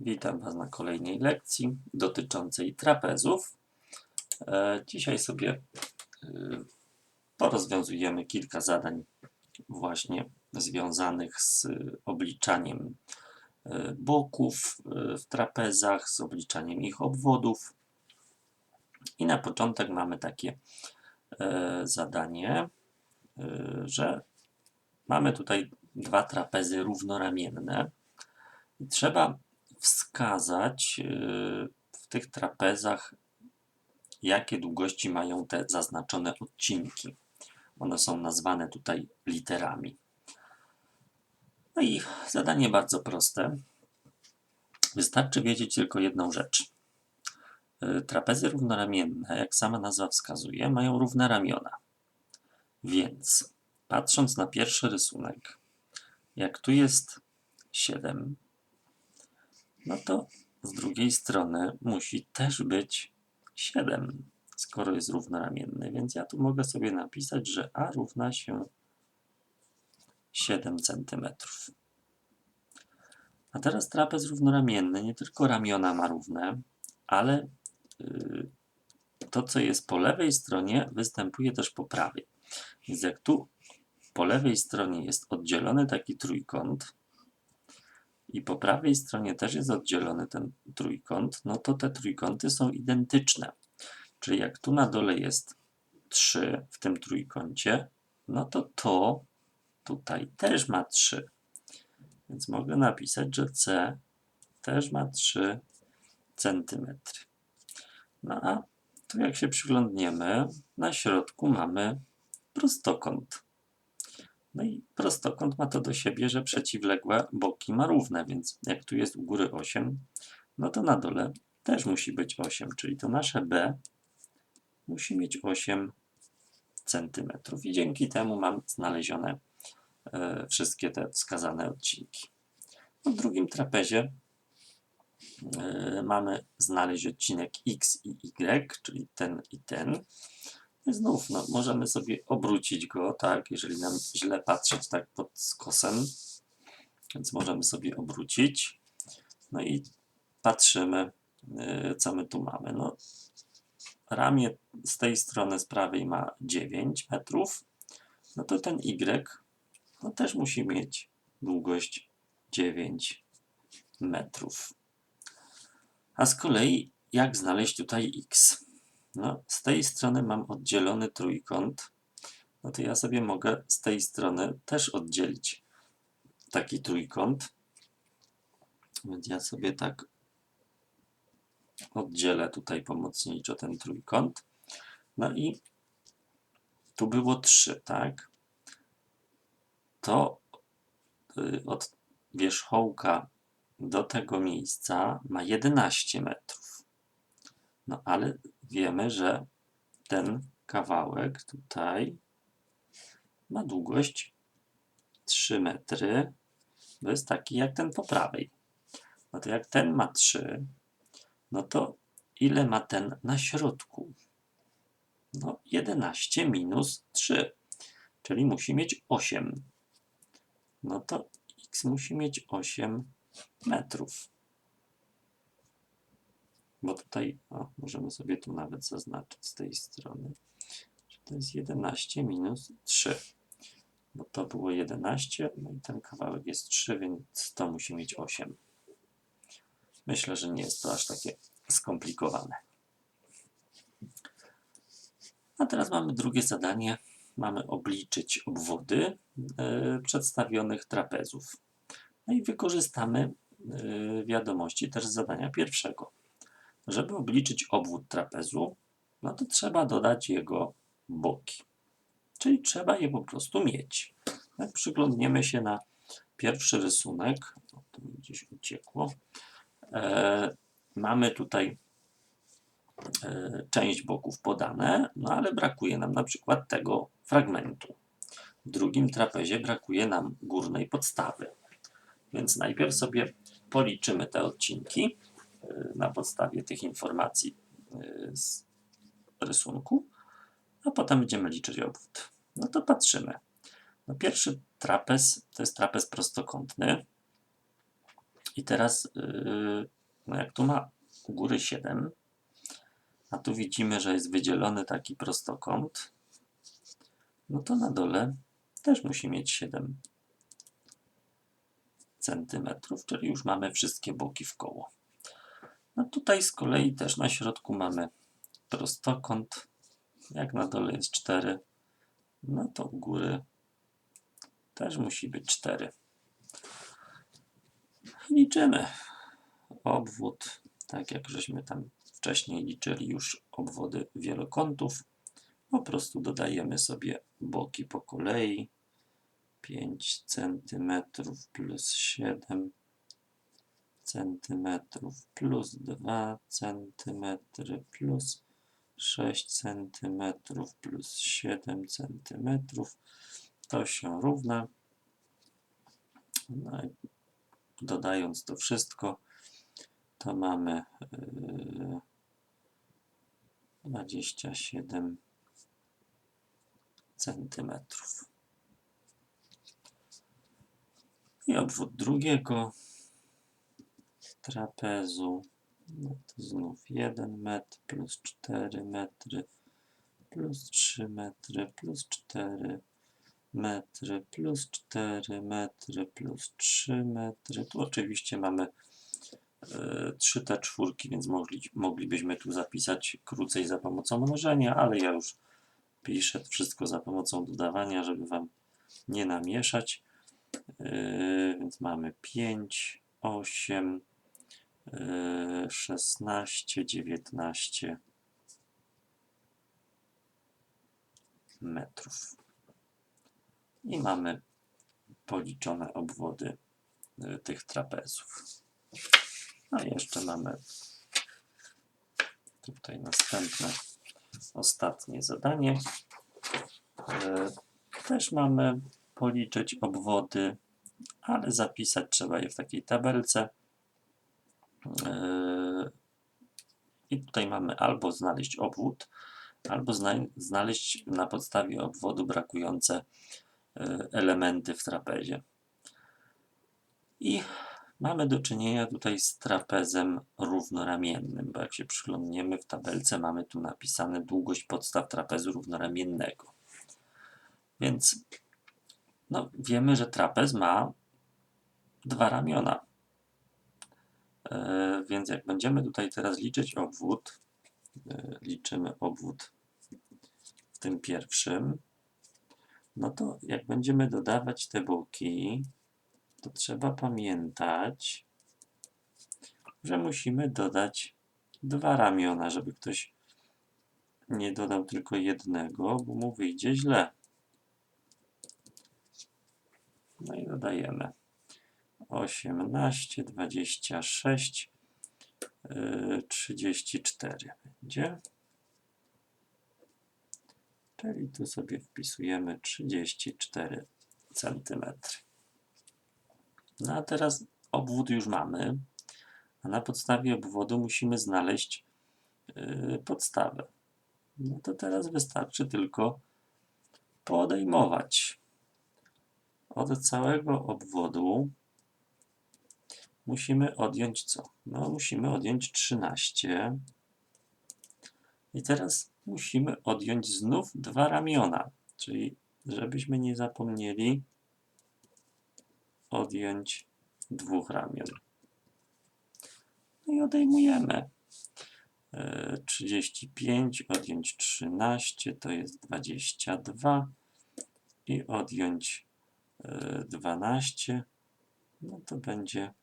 Witam Was na kolejnej lekcji dotyczącej trapezów. E, Dzisiaj sobie e, porozwiązujemy kilka zadań właśnie związanych z obliczaniem e, boków w trapezach, z obliczaniem ich obwodów. I na początek mamy takie zadanie, że mamy tutaj dwa trapezy równoramienne. I trzeba wskazać y, w tych trapezach, jakie długości mają te zaznaczone odcinki. One są nazwane tutaj literami. No i zadanie bardzo proste. Wystarczy wiedzieć tylko jedną rzecz. Y, Trapezy równoramienne, jak sama nazwa wskazuje, mają równe ramiona. Więc patrząc na pierwszy rysunek, jak tu jest 7, no to z drugiej strony musi też być 7, skoro jest równoramienny. Więc ja tu mogę sobie napisać, że A równa się 7 cm. A teraz trapez równoramienny nie tylko ramiona ma równe, ale yy, to, co jest po lewej stronie, występuje też po prawej. Więc jak tu po lewej stronie jest oddzielony taki trójkąt, i po prawej stronie też jest oddzielony ten trójkąt, no to te trójkąty są identyczne. Czyli jak tu na dole jest 3 w tym trójkącie, no to to tutaj też ma 3. Więc mogę napisać, że C też ma 3 cm. No a tu jak się przyglądniemy, na środku mamy prostokąt. No i prostokąt ma to do siebie, że przeciwległe boki ma równe, więc jak tu jest u góry 8, no to na dole też musi być 8, czyli to nasze B musi mieć 8 cm. I dzięki temu mam znalezione e, wszystkie te wskazane odcinki. W drugim trapezie e, mamy znaleźć odcinek x i y, czyli ten i ten. Znów no, możemy sobie obrócić go, tak, jeżeli nam źle patrzeć tak pod skosem, więc możemy sobie obrócić. No i patrzymy, yy, co my tu mamy. No, ramię z tej strony z prawej ma 9 metrów, no to ten y no, też musi mieć długość 9 metrów. A z kolei jak znaleźć tutaj x? No, z tej strony mam oddzielony trójkąt, no to ja sobie mogę z tej strony też oddzielić taki trójkąt. Więc ja sobie tak oddzielę tutaj pomocniczo ten trójkąt. No i tu było 3, tak? To y, od wierzchołka do tego miejsca ma 11 metrów. No ale wiemy, że ten kawałek tutaj ma długość 3 metry. To jest taki jak ten po prawej. No to jak ten ma 3, no to ile ma ten na środku? No 11 minus 3, czyli musi mieć 8. No to x musi mieć 8 metrów. Bo tutaj o, możemy sobie tu nawet zaznaczyć z tej strony, że to jest 11 minus 3. Bo to było 11, no i ten kawałek jest 3, więc to musi mieć 8. Myślę, że nie jest to aż takie skomplikowane. A teraz mamy drugie zadanie. Mamy obliczyć obwody y, przedstawionych trapezów. No i wykorzystamy y, wiadomości też z zadania pierwszego. Żeby obliczyć obwód trapezu, no to trzeba dodać jego boki. Czyli trzeba je po prostu mieć. Jak przyglądniemy się na pierwszy rysunek, o, to mi gdzieś uciekło, e, mamy tutaj e, część boków podane, no ale brakuje nam na przykład tego fragmentu. W drugim trapezie brakuje nam górnej podstawy. Więc najpierw sobie policzymy te odcinki na podstawie tych informacji y, z rysunku, a potem będziemy liczyć obwód. No to patrzymy. No pierwszy trapez to jest trapez prostokątny I teraz, yy, no jak tu ma u góry 7, a tu widzimy, że jest wydzielony taki prostokąt, no to na dole też musi mieć 7 centymetrów, czyli już mamy wszystkie boki w koło. No tutaj z kolei też na środku mamy prostokąt. Jak na dole jest 4, no to u góry też musi być 4. Liczymy obwód, tak jak żeśmy tam wcześniej liczyli już obwody wielokątów. Po prostu dodajemy sobie boki po kolei. 5 cm plus 7 cm plus 2 cm plus 6 cm plus 7 cm to się równa. No dodając to wszystko, to mamy yy, 27 centymetrów. I obwód drugiego trapezu, no to znów 1 metr plus 4 metry plus 3 metry plus 4 metry plus 4 metry plus 3 metry. Tu oczywiście mamy e, 3 te czwórki, więc mogli, moglibyśmy tu zapisać krócej za pomocą mnożenia, ale ja już piszę wszystko za pomocą dodawania, żeby Wam nie namieszać. Yy, więc mamy 5, 8, yy, 16, 19 metrów. I mamy policzone obwody yy, tych trapezów. A jeszcze mamy tutaj następne, ostatnie zadanie. Yy, Też mamy policzyć obwody, ale zapisać trzeba je w takiej tabelce. Yy, I tutaj mamy albo znaleźć obwód, albo zna- znaleźć na podstawie obwodu brakujące yy, elementy w trapezie. I mamy do czynienia tutaj z trapezem równoramiennym, bo jak się przyglądniemy w tabelce, mamy tu napisane długość podstaw trapezu równoramiennego. Więc no, wiemy, że trapez ma dwa ramiona. E, więc jak będziemy tutaj teraz liczyć obwód, e, liczymy obwód w tym pierwszym, no to jak będziemy dodawać te boki, to trzeba pamiętać, że musimy dodać dwa ramiona, żeby ktoś nie dodał tylko jednego, bo mu wyjdzie źle. No i dodajemy 18, 26, yy, 34 będzie. Czyli tu sobie wpisujemy 34 cm. No a teraz obwód już mamy, a na podstawie obwodu musimy znaleźć yy, podstawę. No to teraz wystarczy tylko podejmować od całego obwodu musimy odjąć co? No, musimy odjąć 13. I teraz musimy odjąć znów dwa ramiona, czyli żebyśmy nie zapomnieli odjąć dwóch ramion. No i odejmujemy. E, 35, odjąć 13 to jest 22 i odjąć 12, no to będzie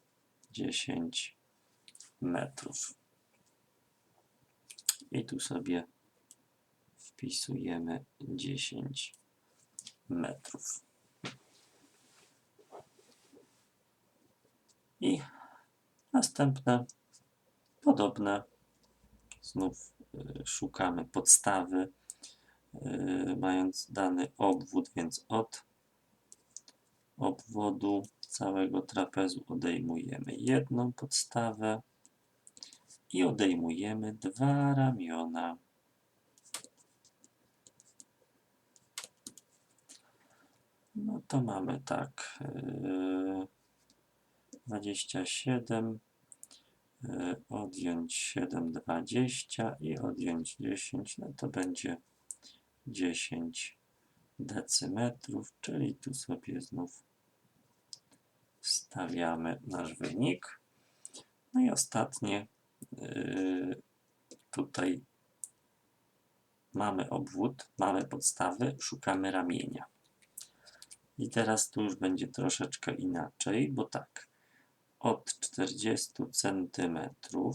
10 metrów. I tu sobie wpisujemy 10 metrów. I następne podobne. Znów y, szukamy podstawy, y, mając dany obwód, więc od obwodu całego trapezu odejmujemy jedną podstawę i odejmujemy dwa ramiona. No to mamy tak. Yy, 27, y, odjąć 7, 20 i odjąć 10, no to będzie 10 decymetrów, czyli tu sobie znów wstawiamy nasz wynik. No i ostatnie, yy, tutaj mamy obwód, mamy podstawy, szukamy ramienia. I teraz tu już będzie troszeczkę inaczej, bo tak, od 40 cm,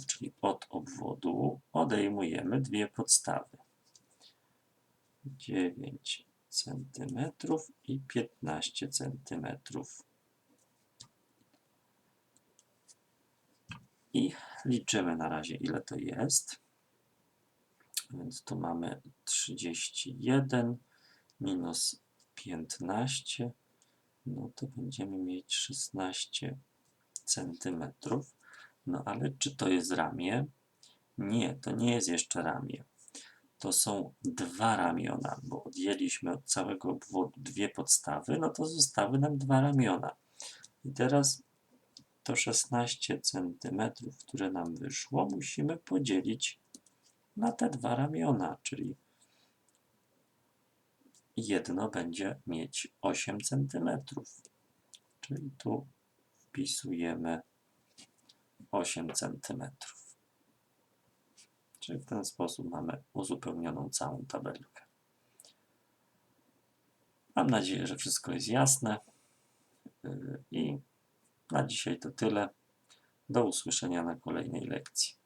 czyli od obwodu, odejmujemy dwie podstawy. 9 cm i 15 cm. I liczymy na razie, ile to jest. Więc tu mamy 31 minus 15, no to będziemy mieć 16 centymetrów. No ale czy to jest ramię? Nie, to nie jest jeszcze ramię. To są dwa ramiona, bo odjęliśmy od całego obwodu dwie podstawy, no to zostały nam dwa ramiona. I teraz to 16 centymetrów, które nam wyszło, musimy podzielić na te dwa ramiona, czyli jedno będzie mieć 8 cm. Czyli tu wpisujemy 8 cm. Czyli w ten sposób mamy uzupełnioną całą tabelkę. Mam nadzieję, że wszystko jest jasne. Yy, I na dzisiaj to tyle. Do usłyszenia na kolejnej lekcji.